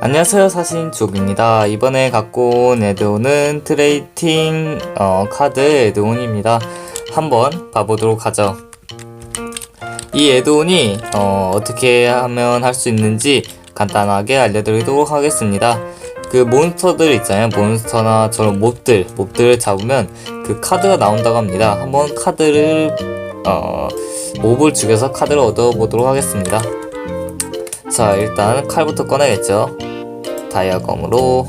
안녕하세요 사신족입니다. 이번에 갖고 온 에드온은 트레이팅 어, 카드 에드온입니다. 한번 봐보도록 하죠. 이 에드온이 어, 어떻게 하면 할 수 있는지 간단하게 알려드리도록 하겠습니다 그 몬스터들 있잖아요. 몬스터나 저런 몹들 몹들을 잡으면 그 카드가 나온다고 합니다. 한번 카드를 어, 몹을 죽여서 카드를 얻어보도록 하겠습니다. 자 일단 칼부터 꺼내겠죠? 다이아검으로.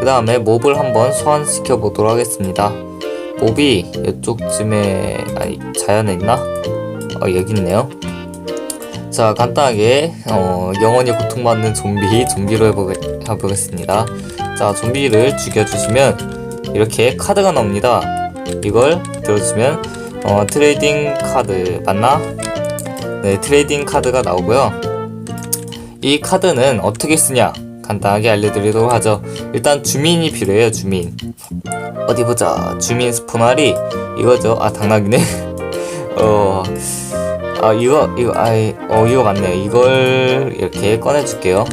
그 다음에 몹을 한번 소환시켜 보도록 하겠습니다. 몹이 이쪽쯤에 아니 자연에 있나? 어 여기 있네요 자 간단하게 어, 영원히 고통받는 좀비 좀비로 해보겠, 해보겠습니다. 자 좀비를 죽여주시면 이렇게 카드가 나옵니다. 이걸 들어주시면 어, 트레이딩 카드 맞나? 네 트레이딩 카드가 나오고요. 이 카드는 어떻게 쓰냐? 간단하게 알려드리도록 하죠. 일단 주민이 필요해요 주민. 어디 보자. 주민 스포날이 이거죠. 아 당나귀네. 어 아 이거 이거 아이 어 이거 맞네요. 이걸 이렇게 꺼내 줄게요.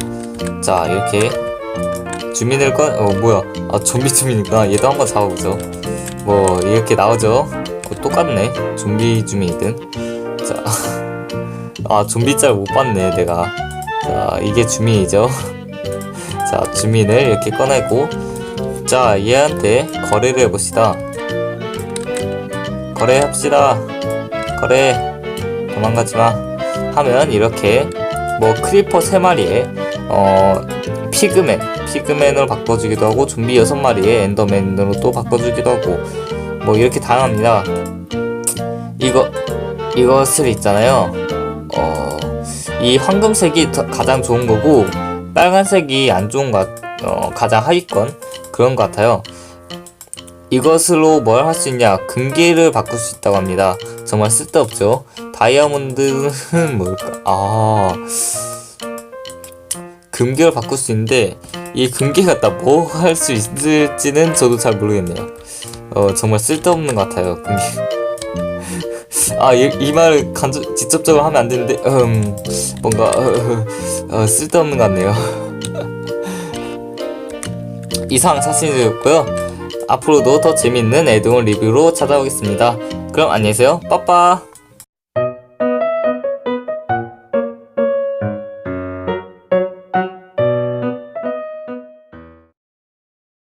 자 이렇게 주민을 꺼어 뭐야. 아 좀비 주민이구나. 얘도 한번 잡아보죠. 뭐 이렇게 나오죠. 똑같네. 좀비 주민이든. 자아 좀비 짤 못 봤네 내가. 자, 이게 주민이죠. 자, 주민을 이렇게 꺼내고, 자, 얘한테 거래를 해봅시다. 거래합시다. 거래. 도망가지 마. 하면 이렇게, 뭐, 크리퍼 3마리에, 어, 피그맨, 피그맨으로 바꿔주기도 하고, 좀비 6마리에 엔더맨으로 또 바꿔주기도 하고, 뭐, 이렇게 다양합니다. 이거, 이것을 있잖아요. 어, 이 황금색이 더- 가장 좋은 거고 빨간색이 안 좋은 것 같- 어, 가장 하위권 그런 것 같아요. 이것으로 뭘 할 수 있냐? 금기를 바꿀 수 있다고 합니다. 정말 쓸데없죠. 다이아몬드는 뭘까? 아 금기를 바꿀 수 있는데 이 금기가 다뭐 할 수 있을지는 저도 잘 모르겠네요. 어 정말 쓸데없는 것 같아요. 금기. 아, 이, 이 말을 간접, 직접적으로 하면 안 되는데, 음, 뭔가, 어, 어, 어, 쓸데없는 것 같네요. 이상 사진이었고요. 앞으로도 더 재밌는 애드온 리뷰로 찾아오겠습니다. 그럼 안녕히 계세요. 빠빠!